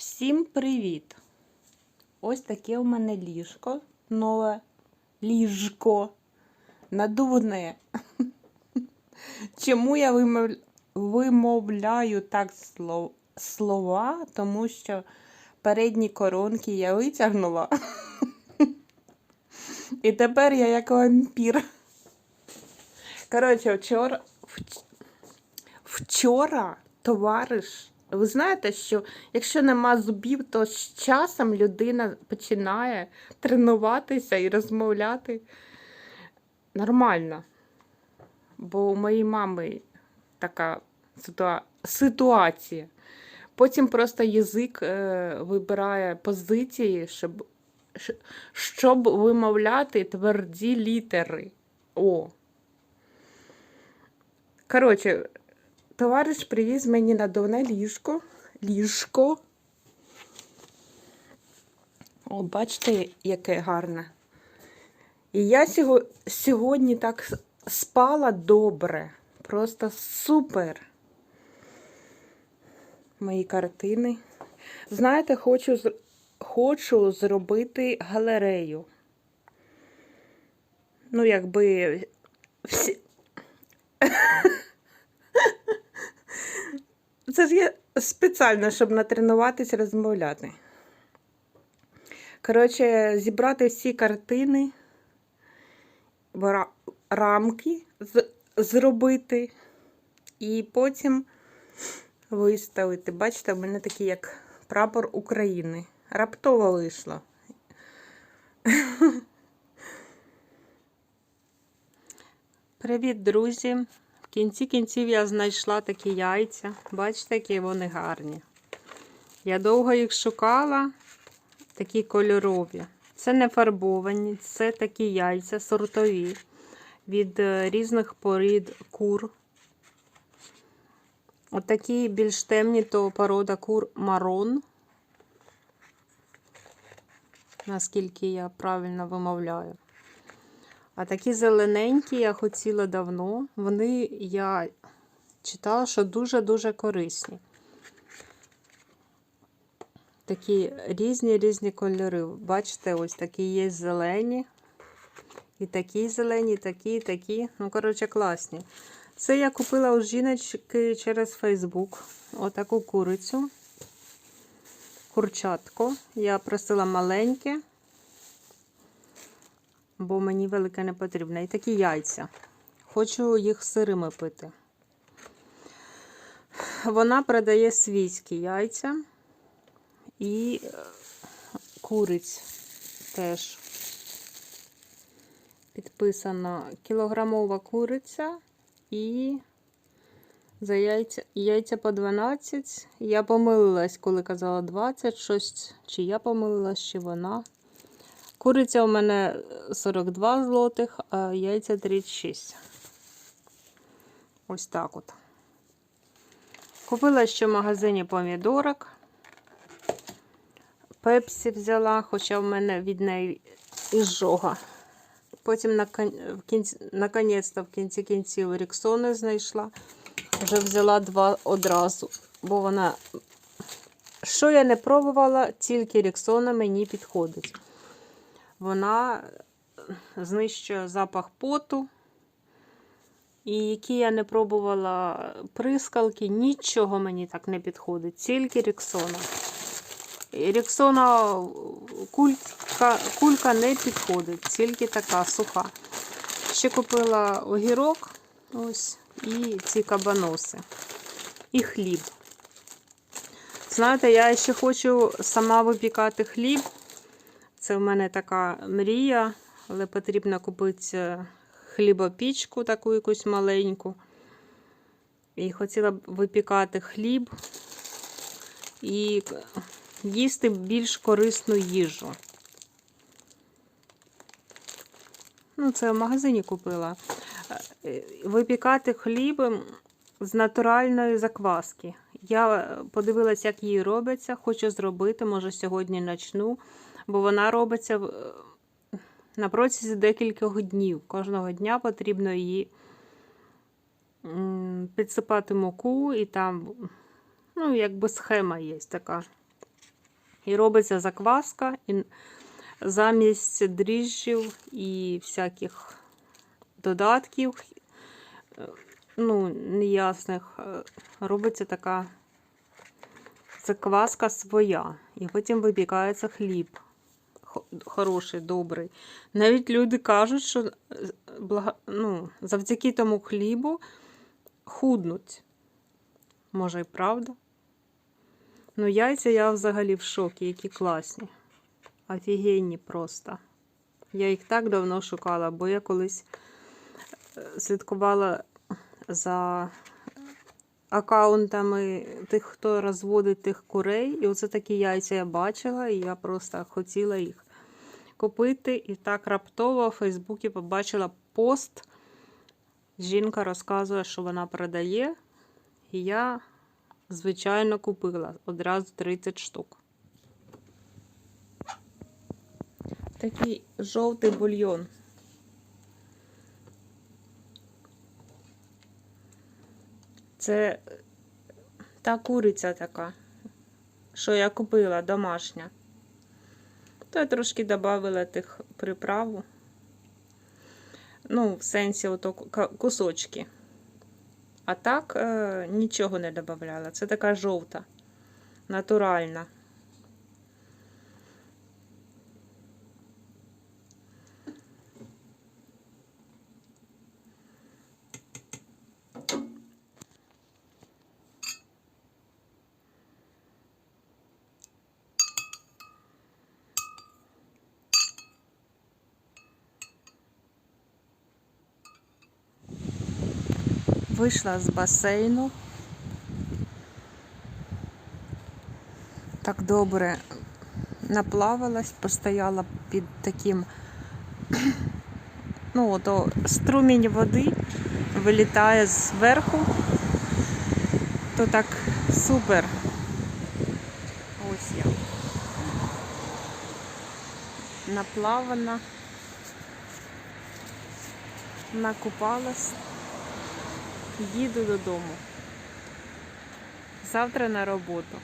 Всім привіт! Ось таке у мене ліжко, нове ліжко надувне. Чому я вимовляю так слова? Тому що передні коронки я витягнула. І тепер я як вампір. Коротше, вчора, вч- вчора товариш. Ви знаєте, що якщо нема зубів, то з часом людина починає тренуватися і розмовляти нормально. Бо у моєї мами така ситуа- ситуація. Потім просто язик е, вибирає позиції, щоб, щоб вимовляти тверді літери. О. Коротше, товариш привіз мені надувне ліжко. Ліжко. О, бачите, яке гарне. І я сьогодні так спала добре. Просто супер. Мої картини. Знаєте, хочу, хочу зробити галерею. Ну, якби всі. Це ж я спеціально, щоб натренуватись розмовляти. Коротше, зібрати всі картини, рамки зробити і потім виставити. Бачите, в мене такий як прапор України. Раптово вийшло. Привіт, друзі! В кінці кінців я знайшла такі яйця. Бачите, які вони гарні. Я довго їх шукала, такі кольорові. Це не фарбовані, це такі яйця сортові від е, різних порід кур. Отакі більш темні, то порода кур марон. Наскільки я правильно вимовляю. А такі зелененькі я хотіла давно. Вони я читала, що дуже-дуже корисні. Такі різні різні кольори. Бачите, ось такі є зелені. І такі зелені, і такі, і такі. Ну, коротше, класні. Це я купила у жіночки через Фейсбук. Отаку курицю. Курчатко. Я просила маленьке бо мені велике не потрібно. І такі яйця. Хочу їх сирими пити. Вона продає свійські яйця і е, куриць теж. Підписана кілограмова куриця і за яйця, яйця по 12. Я помилилась, коли казала 20 щось, чи я помилилась, чи вона. Куриця у мене 42 злотих, а яйця 36. Ось так от. Купила ще в магазині помідорок. Пепсі взяла, хоча в мене від неї ізжога. Потім наконець-то в кінці кінців ріксони знайшла. Вже взяла два одразу, бо вона, що я не пробувала, тільки ріксона мені підходить. Вона знищує запах поту. І які я не пробувала прискалки, нічого мені так не підходить, тільки ріксона. Ріксона кулька, кулька не підходить, тільки така суха. Ще купила огірок ось, і ці кабаноси. І хліб. Знаєте, я ще хочу сама випікати хліб. Це в мене така мрія, але потрібно купити хлібопічку, таку якусь маленьку. І хотіла б випікати хліб і їсти більш корисну їжу. Ну, це в магазині купила. Випікати хліб з натуральної закваски. Я подивилася, як її робиться, хочу зробити, може, сьогодні почну бо вона робиться на протязі декількох днів. Кожного дня потрібно її підсипати муку, і там, ну, якби схема є така. І робиться закваска, і замість дріжджів і всяких додатків, ну, неясних, е, робиться така закваска своя. І потім випікається хліб. Хо- Хороший, добрий. Навіть люди кажуть, що ну, завдяки тому хлібу худнуть. Може, і правда. Ну, яйця я взагалі в шокі, які класні. Офігенні просто. Я їх так давно шукала, бо я колись е, слідкувала за аккаунтами тих, хто розводить тих курей. І оце такі яйця я бачила, і я просто хотіла їх купити. І так раптово в Фейсбуці побачила пост. Жінка розказує, що вона продає. І я, звичайно, купила одразу 30 штук. Такий жовтий бульйон. Це та куриця така, що я купила домашня. То я трошки додавила тих приправу. Ну, в сенсі ото кусочки. А так е, нічого не додавала. Це така жовта, натуральна. Вийшла з басейну. Так добре наплавалась, постояла під таким, ну, ото струмінь води вилітає зверху, то так супер. Ось я. Наплавана, накупалась. Їду додому. Завтра на роботу.